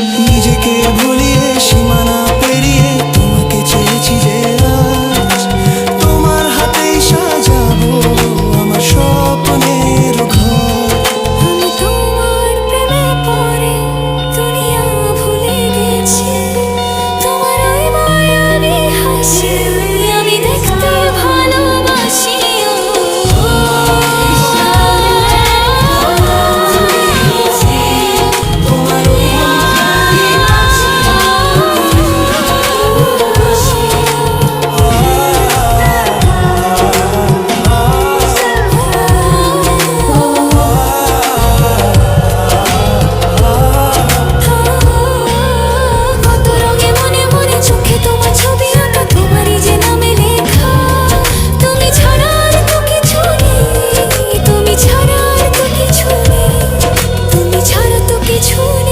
Thank you. কিছু